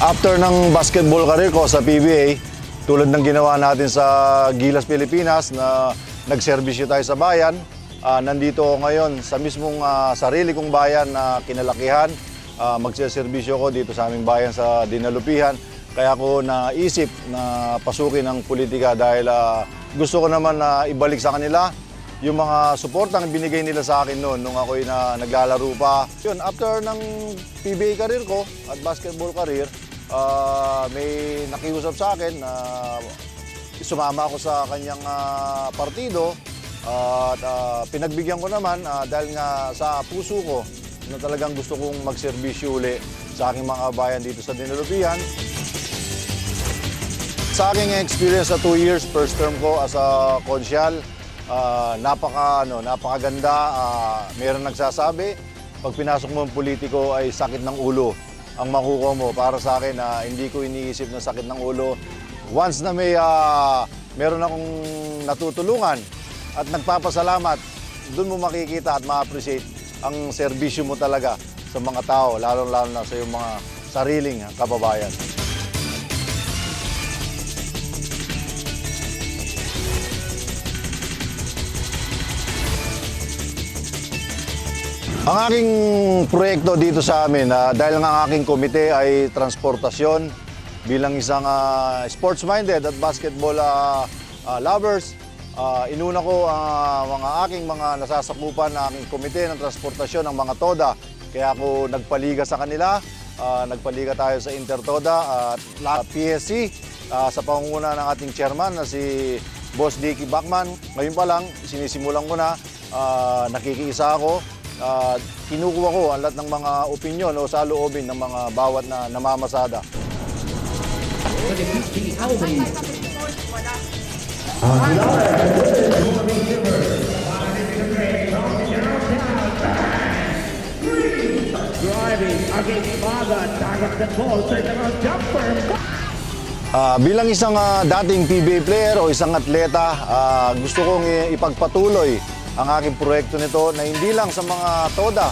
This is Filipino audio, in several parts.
After ng basketball career ko sa PBA, tulad ng ginawa natin sa Gilas Pilipinas na nagserbisyo tayo sa bayan, ah, nandito ako ngayon sa mismong ah, sarili kong bayan na kinalakihan. Uh, magseserbisyo ko dito sa aming bayan sa Dinalupihan. Kaya ako naisip na pasukin ang politika dahil ah, gusto ko naman na ibalik sa kanila yung mga suportang binigay nila sa akin noon nung ako'y na naglalaro pa. Yun, after ng PBA career ko at basketball career, ah, may nakiusap sa akin na sumama ako sa kanyang ah, partido at ah, pinagbigyan ko naman ah, dahil nga sa puso ko na talagang gusto kong magserbisyo uli sa aking mga bayan dito sa Dinalupian. Sa aking experience sa two years, first term ko as a konsyal, ah, napaka, ano, napakaganda. Ah, meron nagsasabi, pag pinasok mo ang politiko ay sakit ng ulo ang makukuha mo. Para sa akin, na hindi ko iniisip na sakit ng ulo. Once na may ah, meron akong natutulungan at nagpapasalamat, doon mo makikita at ma-appreciate ang serbisyo mo talaga sa mga tao, lalo-lalo na sa iyong mga sariling kababayan. Ang aking proyekto dito sa amin, ah, dahil ang aking komite ay transportasyon bilang isang ah, sports-minded at basketball ah, ah, lovers, ah, inuna ko ang mga aking mga nasasakupan na aking komite ng transportasyon ng mga TODA. Kaya ako nagpaliga sa kanila, ah, nagpaliga tayo sa Intertoda at la- PSC ah, sa pangunguna ng ating chairman na si Boss Dicky Bachman. Ngayon pa lang, sinisimulan ko na, ah, nakikiisa ako uh, kinukuha ko ang lahat ng mga opinion o saloobin ng mga bawat na namamasada. Ah, bilang isang ah, dating PBA player o isang atleta, ah, gusto kong i- ipagpatuloy ang aking proyekto nito na hindi lang sa mga TODA,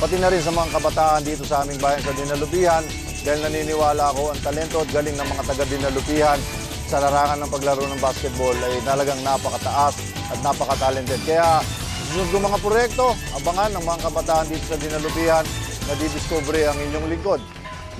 pati na rin sa mga kabataan dito sa aming bayan sa Dinalupihan dahil naniniwala ako ang talento at galing ng mga taga Dinalupihan sa larangan ng paglaro ng basketball ay talagang napakataas at napaka-talented. Kaya susunod kong mga proyekto, abangan ng mga kabataan dito sa Dinalupihan na didiscovery ang inyong lingkod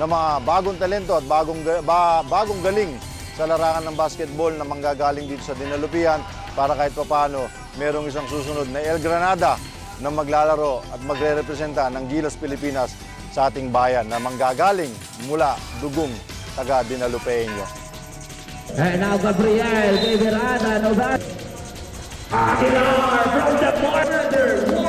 na mga bagong talento at bagong, ba- bagong galing sa larangan ng basketball na manggagaling dito sa Dinalupian para kahit papano merong isang susunod na El Granada na maglalaro at magre-representa ng Gilas Pilipinas sa ating bayan na manggagaling mula dugong taga Dinalupeño. And now Gabriel, Gabriel Novak. Aguilar from the border, one